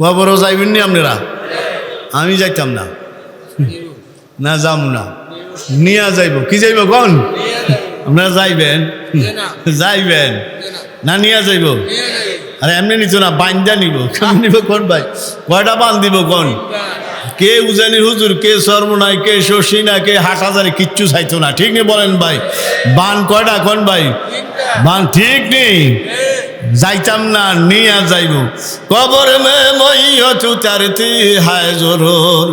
কবরও যাইবেন নি আপনারা? আমি যাইতাম না। না, যাম না। নিয়া যাইব। কি যাইব কোন? আপনারা যাইবেন? যাইবেন। না, নিয়া যাইব? আরে, এমনি নিত না, বাইন্দা নিব। নিব কোন ভাই? কয়টা বান দিব কোন? কে উজানি হুজুর, কে সর্বনাই, কে শশী না, কে হাট হাজারে কিচ্ছু চাইতো না। ঠিক নেই বলেন ভাই? বান কয়টা কোন ভাই? বান ঠিক নেই যাইতাম না, নিয়া যাইব। কবর মে মই তু তারতি হায় জরুর।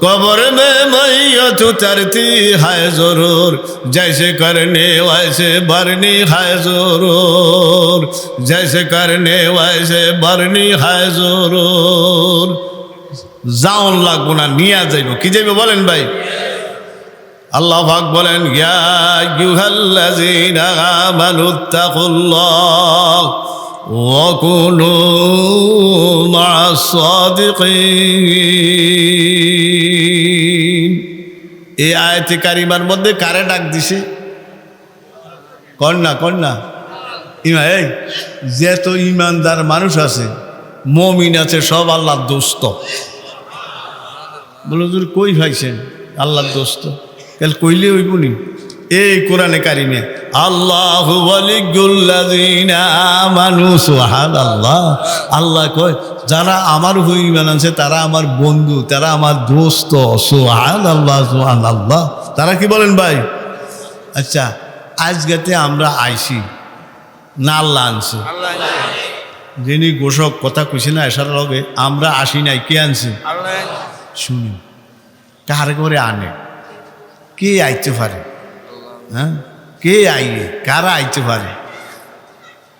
কবর মে মই তু তারতি হায় জরুর। জয়সে করণে ওয়াইসে বরনি হায় জরুর। জয়সে করণে ওয়াইসে বরনি হায় জরুর। যাওন লাগবো না, নিয়া যাইব। কি যাইব বলেন ভাই? আল্লাহ পাক বলেন এই আয়াতে কারিমার মধ্যে কারে ডাক দিছে? কর না ইমা, এই তো ইমানদার মানুষ আছে, মমিন আছে, সব আল্লাহর দোস্ত। বলো তোর কই ভাইছেন আল্লাহর দোস্ত? কাল কইলে হইব নি এই কোরআনে কারিমে আল্লাহ মানু সোহান আল্লাহ আল্লাহ কয় যারা আমার হই ইমান আছে তারা আমার বন্ধু তারা আমার দোস্ত সোহান আল্লাহ সোহান আল্লাহ তারা কি বলেন ভাই? আচ্ছা আজকেতে আমরা আইসি না আল্লাহ আনছে। যিনি ঘোষক কথা কইছে না এসার লগে আমরা আসি নাই কে আনছি? শুনি কার করে আনে? কে আইতে পারে? হ্যাঁ? কে আইয়ে কারা আইতে পারে?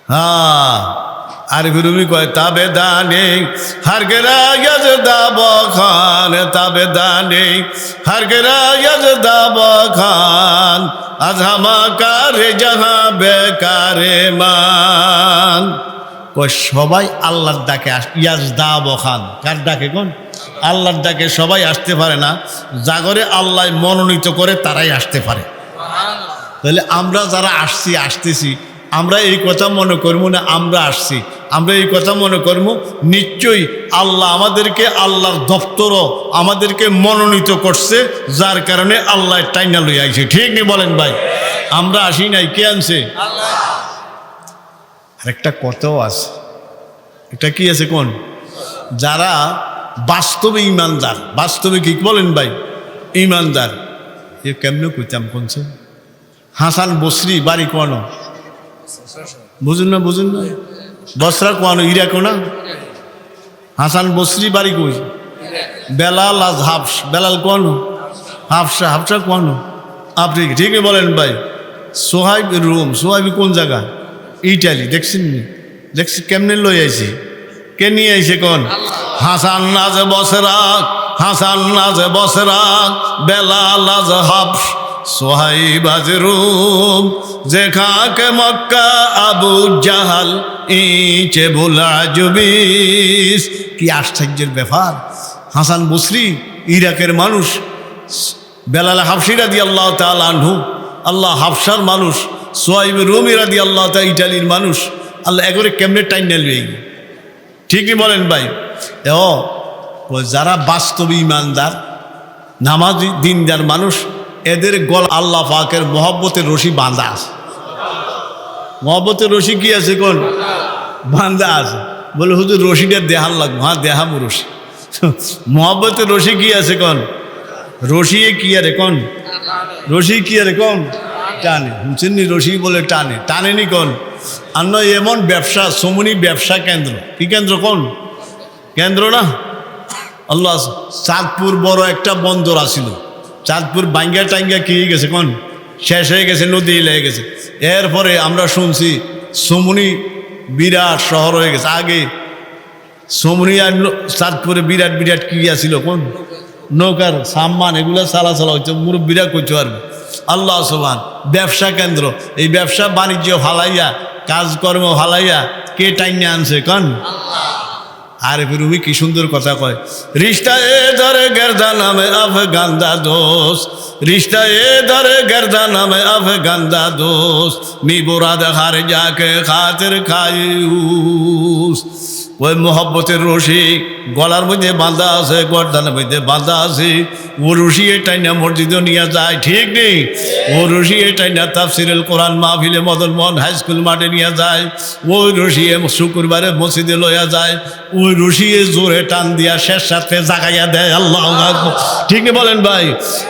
হ্যাঁ। আর গুরুমি কয়, তাবে দানে হার গেরা গজ দাব খান তাবে দানে হার গেরা গজ দাব খান আজ হামা কারে যাহা বেকারে মান। কয় সবাই আল্লাহর ডাকে আস ইয়াজ দা বখান কার ডাকে কোন? আল্লাহর ডাকে সবাই আসতে পারে না। জাগরে আল্লাহ মনোনীত করে তারাই আসতে পারে। তাহলে আমরা যারা আসছি আসতেছি আমরা এই কথা মনে করব না আমরা আসছি। আমরা এই কথা মনে করব নিশ্চয়ই আল্লাহ আমাদেরকে আল্লাহর দপ্তরও আমাদেরকে মনোনীত করছে যার কারণে আল্লাহ টাইনা লই আইছে। ঠিক নেই বলেন ভাই? আমরা আসি নাই কে আনছে? আরেকটা কথাও আছে। এটা কি আছে কোন? যারা বাস্তবে ইমানদার, বাস্তবে কি বলেন ভাই? ইমানদার। এ কেমনে কইতাম কোনছে হাসান বসরি বাড়ি কোন? বুঝুন না বুঝুন না। বসরা কোয়ানো ইরা কোনা হাসান বসরি বাড়ি কই? বেলাল আজ হাফস, বেলাল কোন? হাফসা হাফসা কোন? আপনি ঠিকই বলেন ভাই? সোহাইব রুম, সোহাইবি কোন জায়গা? ইটালি, দেখছেন দেখছি কেমনে লই আইছে? কে নিয়ে আইছে কোন? হাসান নাজ বসরাক হাসান নাজ বসরাক বেলাল আজ হাফস, সোহাইব আজ রুম মক্কা আবু জাহাল, ইচে ভোলা জুবিস। কি আশ্চর্যের ব্যাপার। হাসান বসরি, ইরাকের মানুষ, বেলাল হাফসিরা দি আল্লাহ তাল আনহু। আল্লাহ হাফসার মানুষ। সোয়াইব রুমিরা দি আল্লাহ তা ইটালির মানুষ। আল্লাহ একবারে কেমনে টাইম নেলবে ঠিকই বলেন ভাই ও ও যারা বাস্তব ইমানদার, নামাজি দিনদার মানুষ, এদের গল আল্লাহ পাকের মহব্বতের রশি বাঁধা আছে। মহব্বতের রশি কি আছে কোন? বাঁধা আছে। বলে, হুজুর, রশিটা দেহার লাগবো। হ্যাঁ দেহামু রশি। মহব্বতের রশি কি আছে কোন? রশি কি আরে কোন? রশি কি আরে কোন? টানে। শুনছেন রশি বলে টানে। টানেনি কোন? আর নয়, এমন ব্যবসা, সমনি ব্যবসা কেন্দ্র। কি কেন্দ্র কোন? কেন্দ্র না? আল্লাহ চাঁদপুর বড় একটা বন্দর আসিল চাঁদপুর বাঙ্গা টাঙ্গা কি গেছে কোন? শেষ হয়ে গেছে, নদী লেগে গেছে। এরপরে আমরা শুনছি সমনি বিরাট শহর হয়ে গেছে। আগে সমনি আর চাঁদপুরে বিরাট বিরাট কি আছিল কোন? নৌকার সাম্মান, এগুলো চালা চালা হচ্ছে। মুরব্বীরা করতে পারবে আল্লাহ সোবান ব্যবসা কেন্দ্র। এই ব্যবসা বাণিজ্য ফালাইয়া, কাজকর্ম ফালাইয়া কে টাইনে আনছে কন? আর রুমি কি সুন্দর কথা কয়। রিস্তা এ ধরে গেরদা নামে আফগান্দা দোষ রিস্তা এ ধরে গেরদা নামে আফগান্দা দোষ মি বুরাদ হার যাকে খাতির খায়ুস। ওই মোহব্বতের রশি, গলার মধ্যে বাঁধা আছে, গরদানের মধ্যে বাঁধা আছে। ও রশি এটাই না মসজিদও নিয়ে যায়, ঠিক নেই? ও রশি এটাই না তাফসিরুল কোরআন মাহফিলে মদন মোহন হাই স্কুল মাঠে নিয়ে যায়। ওই রশিয়ে শুক্রবারে মসজিদে লইয়া যায়। ওই রশিয়ে জোরে টান দিয়া শেষ সাথে জাগাইয়া দেয়, আল্লাহ ঠিক বলেন ভাই?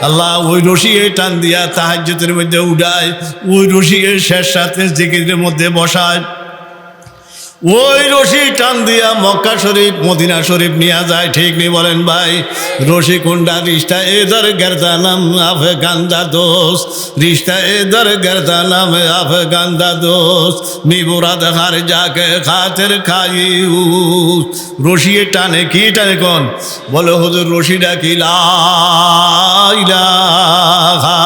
আল্লাহ ওই রশিয়ে টান দিয়া তাহাজ্যতের মধ্যে উঠায়, ওই রশিয়ে শেষ সাথে জিকিরের মধ্যে বসায়। ওই রশি টান দিয়া মক্কা শরীফ, মদিনা শরীফ নিয়ে যায়, ঠিক নেই বলেন ভাই? রশি কুন্ডা রিস্তা এদর গেরদা নাম আফে গান্দা দোষ রিস্তা এদর গেরদা নাম আফে গান্দা দোষ মিবুরাদ হার যাকে খাতের খাই রশি টানে কি টানে কোন? বলে হুজুর, রশিটা কি? লা ইলাহা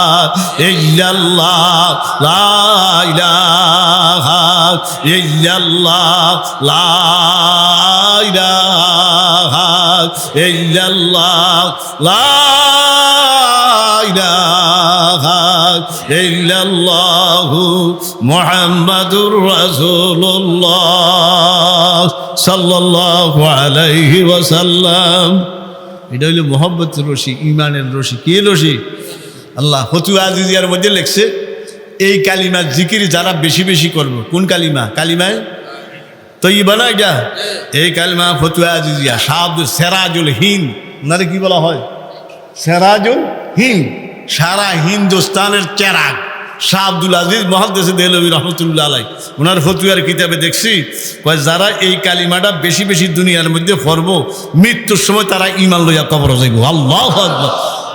ইল্লাল্লাহ। লা ইলাহা ইল্লাল্লাহ, লা ইলাহা ইল্লাল্লাহ, লা ইলাহা ইল্লাল্লাহ, মুহাম্মাদুর রাসূলুল্লাহ সাল্লাল্লাহু আলাইহি ওয়াসাল্লাম। এটা হইল মোহাম্মত রশি ইমানের রশি। কে রশি? আল্লাহ ফতু আজিজিয়ার মধ্যে লেখছে এই কালিমা জিকির যারা বেশি বেশি করব। কোন কালিমা? কালিমায়? তো ই বানা এটা? এই কালিমা ফতুয়া আজিজিয়া সেরাজুল হিন্দ। ওনারে কি বলা হয়? সেরাজুল হিন্দ। সারা হিন্দুস্তানের চেরাগ। শাহ আব্দুল আজিজ মহাদেশে দেলবী রহমতুল্লাহ আলাই। ওনার ফতুয়ার কিতাবে দেখছি, কয় যারা এই কালিমাটা বেশি বেশি দুনিয়ার মধ্যে পড়ব, মৃত্যুর সময় তারা ইমান লইয়া কবর যাইব। আল্লাহ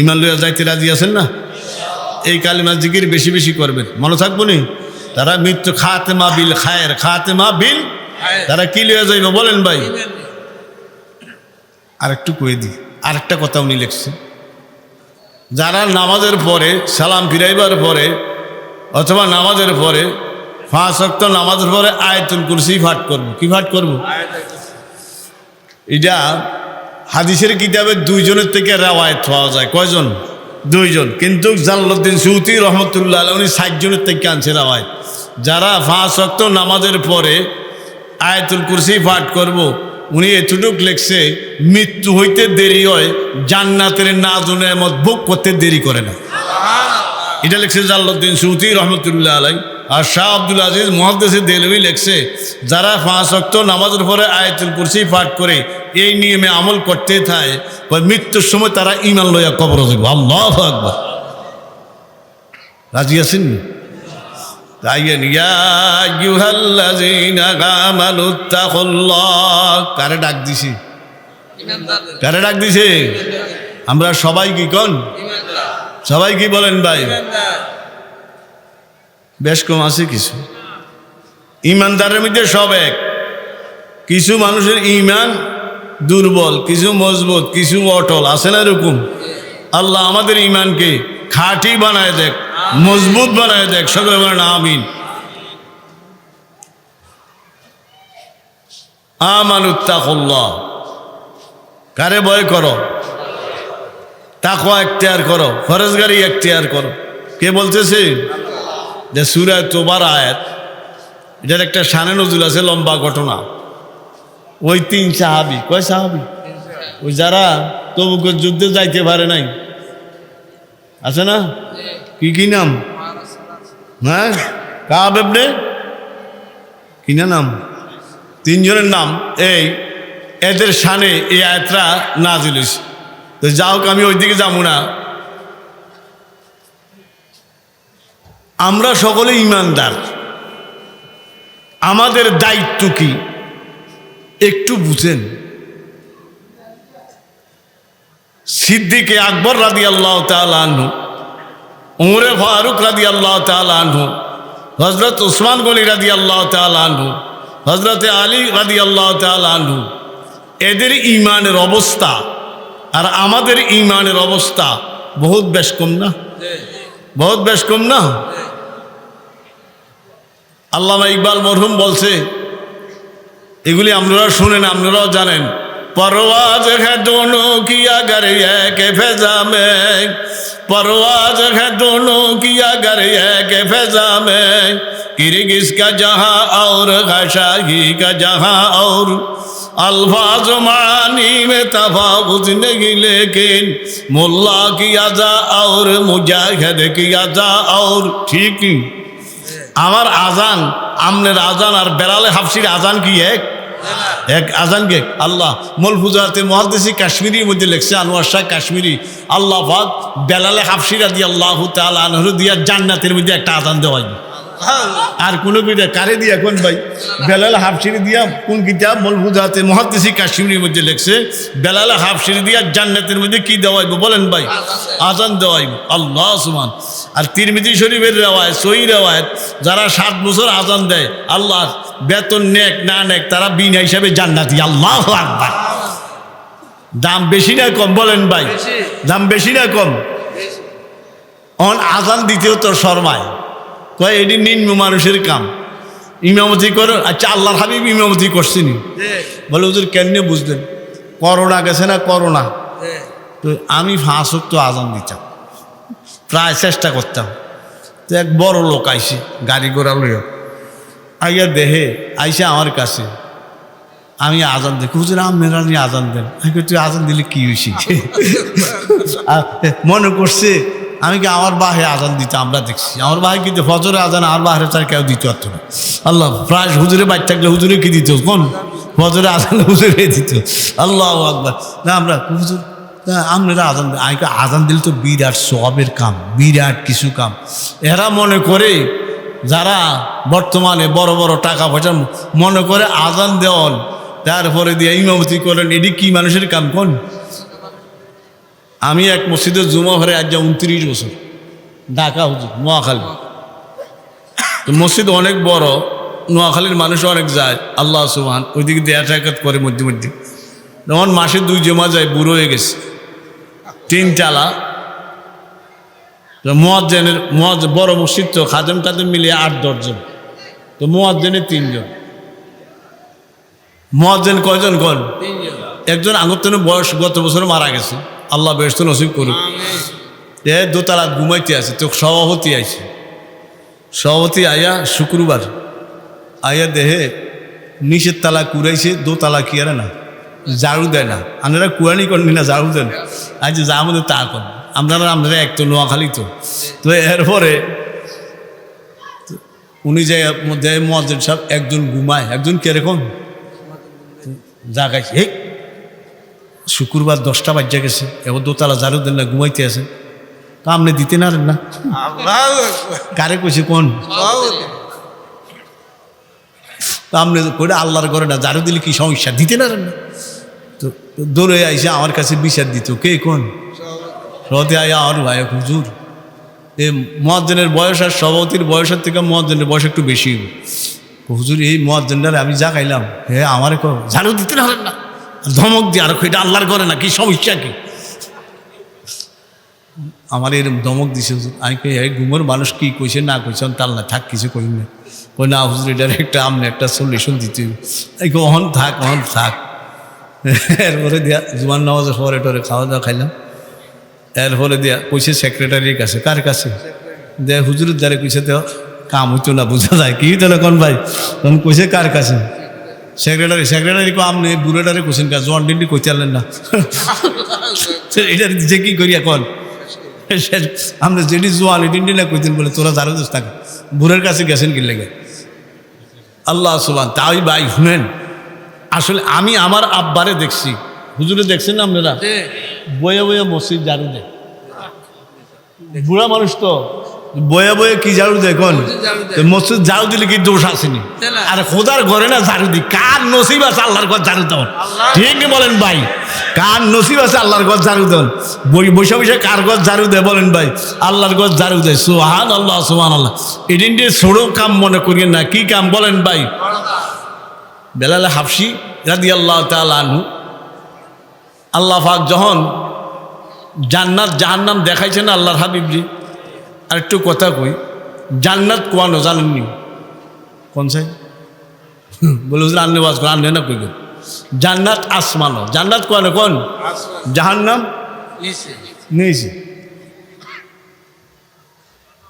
ইমান লইয়া যাইতে রাজি আছেন না? এই কালিমা জিকির বেশি বেশি করবেন। মনে থাকব নি? তারা মৃত্যু খাতেমা বিল খায়ের খাতেমা বিল তারা কি লিয়ে যাইব বলেন ভাই? আর একটু কয়ে দিই আরেকটা কথা উনি লিখছে যারা নামাজের পরে সালাম ফিরাইবার পরে অথবা নামাজের পরে পাঁচ নামাজের পরে আয়তুল কুরসি ফাট করব। কি ফাট করব? এটা হাদিসের কিতাবে দুইজনের থেকে রেওয়ায়ত পাওয়া যায়। কয়জন? দুইজন। কিন্তু জালালুদ্দিন সৌতি রহমতুল্লাহ আলাহ উনি ষাটজনের থেকে আনছে রেওয়ায়ত। যারা পাঁচ অক্ট নামাজের পরে আয়াতুল কুরসি পাঠ করব উনি এতটুক লেখছে মৃত্যু হইতে দেরি হয় জান্নাতের না নাজনের মত ভোগ করতে দেরি করে না। এটা লিখছে জাল্লুদ্দিন সৌতি রহমতুল্লাহ আলাই আর শাহ আব্দুল আজিজ মহাদ্দেশে দেলবি লেখছে, যারা পাঁচ অক্ত নামাজের পরে আয়াতুল কুরসি পাঠ করে এই নিয়মে আমল করতে থাকে মৃত্যুর সময় তারা ইমান লইয়া কবর যাবে আল্লাহ আকবার। রাজি আছেন? কারে ডাক দিছি? কারে ডাক দিছে? আমরা সবাই কি কন? সবাই কি বলেন ভাই? বেশ কম আছে কিছু। ইমানদারের মধ্যে সব এক। কিছু মানুষের ইমান দুর্বল, কিছু মজবুত, কিছু অটল, আছে না এরকম? আল্লাহ আমাদের ইমানকে খাঁটি বানায় দেখ, মজবুত বানায় দেখ, সকলে বলেন আমিন। আমানুত্তাকুল্লাহ। কারে ভয় করো? তাকওয়া এখতিয়ার করো, ফরজগারি এখতিয়ার করো। কে বলতেছে? যে সুরায় তোবার আয়াত এটার একটা সানে নজুল আছে লম্বা ঘটনা। ওই তিন সাহাবি কয় সাহাবি? ওই যারা তবুকের যুদ্ধে যাইতে পারে নাই। আছে না? কি কি নাম? হ্যাঁ? কা বেবনে কি না নাম? তিনজনের নাম। এই এদের সানে এই আয়াতরা নাজিল তো যাও আমি ওইদিকে যাব না। আমরা সকলে ইমানদার। আমাদের দায়িত্ব কি? একটু বুঝেন। সিদ্দিকে আকবর রাদি আল্লাহ তালু উমরে ফারুক রাদি আল্লাহ তালু হজরত উসমান গনি রাদি আল্লাহ তালু হজরত আলী রাদি আল্লাহ তালু এদের ইমানের অবস্থা আর আমাদের ইমানের অবস্থা বহুত বেশ কম না? বহুত বেশ কম না আল্লামা ইকবাল মরহুম বলছে এগুলি আপনারা শুনেন আপনারাও জানেন परवाज है दोनों की अगर ये के फैजा में परवाज है दोनों की अगर ये के फैजा में किरगिज का जहाँ और गशाही का जहाँ और আমার আজান, আমনের আজান আর বেড়ালে হাফসির আজান কি এক? এক আজান কে আল্লাহ, মলফুজাতে মহাদেশি কাশ্মীরি মধ্যে লেখছে, আনোয়ার শাহ কাশ্মীরি। আল্লাহ ভাগ বেলালে হাফসিরা দিয়ে আল্লাহ তাল আনহর দিয়া জান্নাতের মধ্যে একটা আজান দেওয়া আর কোনো বিটা কারে দিয়া কোন ভাই? বেলাল হাফসিরি দিয়া কোন কিতাব? মলফুজাতে মহাদেশি কাশ্মীরির মধ্যে লেখছে বেলাল হাফসিরি দিয়া জান্নাতের মধ্যে কি দেওয়াইব বলেন ভাই? আজান দেওয়াইব আল্লাহ সুমান আর তিরমিজি শরীফের রেওয়ায় সই রেওয়ায় যারা সাত বছর আজান দেয় আল্লাহ বেতন নেক না নেক তারা বিনা হিসাবে জান্নাতি। আল্লাহ আকবার। দাম বেশি না কম বলেন ভাই? দাম বেশি না কম? অন আজান দিতেও তো শর্মায়। কয় এটি নিম্ন মানুষের কাম। ইমামতি করো আচ্ছা আল্লাহর হাবিব ইমামতি করছিনি বলে ওদের কেমনে বুঝলেন? করোনা গেছে না করোনা? তো আমি ফাঁসক তো আজান দিতাম। প্রায় চেষ্টা করতাম। তো এক বড় লোক আইসে গাড়ি ঘোড়া লইয়া। আইয়া দেহে আইসে আমার কাছে। আমি আজান দেখি হুজুর আপনারা আজান দেন। আমি তুই আজান দিলে কি হয়েছি মনে করছে আমি কি আমার বাহে আজান দিতে আমরা দেখছি? আমার বাহে কিন্তু ফজরে আজান আর বাহারে তার কেউ দিতে পারতো না। আল্লাহ, প্রায় হুজুরে বাইর থাকলে হুজুরে কি দিত? কোন? ফজরে আজান হুজুরে দিত। আল্লাহ আকবার। না, আমরা, হুজুর আপনারা আজান। আমি আজান দিলে তো বিরাট সবের কাম, বিরাট কিছু কাম। এরা মনে করে, যারা বর্তমানে বড় বড় টাকা পয়সা মনে করে আজান দেওয়ান তারপরে দিয়ে ইমামতি করেন, এটি কি মানুষের কাম? কোন? আমি এক মসজিদের জুমা ঘরে আজ যা উনত্রিশ বছর। ঢাকা হুজুর নোয়াখালী। তো মসজিদ অনেক বড় নোয়াখালীর মানুষ অনেক যায় আল্লাহ সুহান ওইদিকে দেয়া টাকাত করে মধ্যে মধ্যে। তখন মাসে দুই জমা যায় বুড়ো হয়ে গেছে। তিন চালা মোয়াজ্জেনের মোয়াজ বড় মসজিদ তো খাদেম টাদেম মিলিয়ে আট দশজন তো মোয়াজ্জেনের তিনজন। মোয়াজ্জেন কয়জন কন একজন আগতনের বয়স গত বছর মারা গেছে। আল্লাহ ব্যস্ত নসিব করুক। এ দোতলা ঘুমাইতে আছে তো সভাপতি আছে সভাপতি আয়া শুক্রবার। আয়া দেহে নিচের তালা কুড়াইছে দোতলা কি আরে না? ঝাড়ু দেয় না। আপনারা কুয়ানি করেন না ঝাড়ু দেন। আজ যা আমাদের তা করেন আপনারা আপনারা এক তো নোয়াখালী তো। তো এরপরে উনি যে মধ্যে মহাজন সাহেব একজন ঘুমায় একজন কীরকম? জাগাইছে শুক্রবার দশটা বাজ্যা গেছে। এবার দোতলা জারু দেন না, ঘুমাইতে আছে। তা আপনি দিতে না না। কারে কইছে কোন? আপনি করে আল্লাহর করে না জারু দিলে কি সমস্যা? দিতে না না। তো দৌড়ে আইসে আমার কাছে বিচার দিত, কে কোন? রতে আয়া আর ভাই, হুজুর। এ মহাজনের বয়স আর সভাপতির বয়সের থেকে মহাজনের বয়স একটু বেশি। হুজুর, এই মহাজনটারে আমি যা খাইলাম, হে আমার ঝাড়ু দিতে না না। ধমক দিয়ে আর এটা আল্লাহর করে না কি সমস্যা কি? আমার এরকম ধমক দিছে আমি কই, এই ঘুমোর মানুষ কি কইছে, না কইছে, আমি তার না, থাক, কিছু কই না। কই, না হুজুর, এটার একটা, আমনে একটা সলিউশন দিতে এই অহন থাক অহন থাক। এরপরে দিয়া জুমান নামাজের পরে টরে খাওয়া দাওয়া খাইলাম। এরপরে দিয়া কইছে সেক্রেটারির কাছে। কার কাছে? দে, হুজুরের দ্বারে কইছে তো কাম হইতো না, বোঝা যায়। কি না কোন ভাই? তখন কইছে, কার কাছে? সেক্রেটারি সেক্রেটারি কো আপনি বুড়োটারে কোশ্চেন কাজ জন ডিন্ডি কইতে পারলেন না। এটা দিচ্ছে কি করিয়া কন? আমরা যেটি জোয়ান ডিন্ডি না কইতেন বলে তোরা জানো দোষ থাকে। বুড়ের কাছে গেছেন কি লেগে? আল্লাহ সুবান তাই ভাই শুনেন। আসলে আমি আমার আব্বারে দেখছি। হুজুরে দেখছেন না আপনারা? বয়ে বয়ে মসজিদ ঝাড়ু দেয় বুড়া মানুষ তো। বয়ে বয়ে কি ঝাড়ু দেয় কোন? মসজিদ ঝাড়ু দিলে কি দোষ আসেনি। আর খোদার ঘরে না ঝাড়ু দি। কার নসিব আছে আল্লাহর ঘর ঝাড়ু দেন ঠিক বলেন ভাই? কার নসিব আছে আল্লাহর ঘর ঝাড়ু দেন বই বসে বসে কার ঘর ঝাড়ু দেয় বলেন ভাই? আল্লাহর ঘর ঝাড়ু দেয় সোহান আল্লাহ সোহান আল্লাহ এদিন দিয়ে ছোড়ো কাম মনে করিয়েন না। কি কাম বলেন ভাই? বেলালে হাফসি রাদি আল্লাহ তালু আল্লাহ পাক যখন জান্নাত জাহান্নাম দেখাইছে না আল্লাহর হাবিবজি আর একটু কথা কই জান্নাত কোয়ানো জানেননি কোন সাই বলে হুজুর আন্নে বাজ করে আন্নে না কই গো। জান্নাত আসমানো জান্নাত কোয়ানো কোন জাহান্নাম? নিয়েছে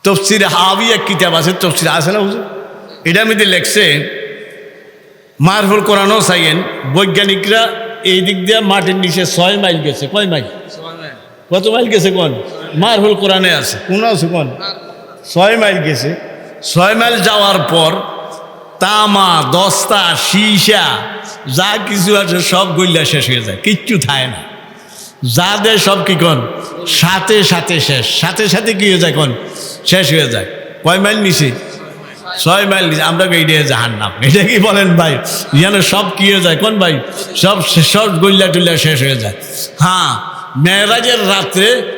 তফসির হাবি এক কিতাব আছে তফসির আছে না হুজুর এটা মধ্যে লেখছে মারফুল কোরআনও সাইয়েন বৈজ্ঞানিকরা এই দিক দিয়ে মাটির নিচে ছয় মাইল গেছে কয় মাইল। কত মাইল গেছে কোন? মারফুল কোরআনে আছে। কোন আছে কোন ছয় মাইল গেছে। ছয় মাইল যাওয়ার পর তামা দস্তা সীসা যা কিছু আছে সব গইলা শেষ হয়ে যায় কিচ্ছু থাকে না। যা দেয় সব কি কন? সাথে সাথে শেষ। সাথে সাথে কি হয়ে যায় কোন? শেষ হয়ে যায়। কয় মাইল নিচে? ছয় মাইল নিচে। আমরা এইটা জাহান নাম এটা কি বলেন ভাই? যেন সব কি হয়ে যায় কোন ভাই? সব সব গল্লা টুল্লা শেষ হয়ে যায়। হ্যাঁ মেয়েরাজের রাত্রে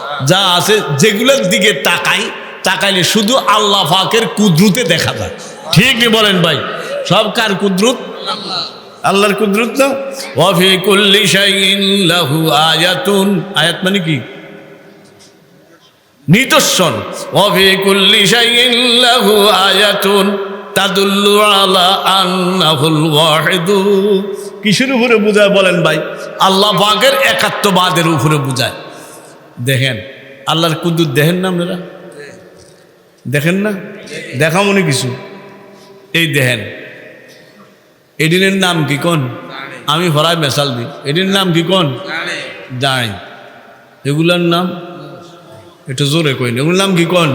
যা আছে, যেগুলোর দিকে তাকাই, তাকাইলে শুধু আল্লাহ পাকের কুদরুতে দেখা যায়। ঠিকই বলেন ভাই? সব কার কুদরত? আল্লাহর কুদরত কুল্লি আয়াতুন। আয়াত মানে কি? নিদর্শন। লাহু আয়াতুন। কিসের উপরে বুঝায় বলেন ভাই? আল্লাহ পাকের একাত্মবাদের উপরে বুঝায়। দেখেন। আল্লাহর কুদ্দুর দেখেন না আপনারা? দেখেন না? দেখা মনে কিছু। এই দেখেন। এডিনের নাম কি কোন? আমি হরাই মেশাল দিই। এটির নাম কি কোন? দাঁড়ি এগুলার নাম? এটা জোরে কইন। এগুলোর নাম কি কোন?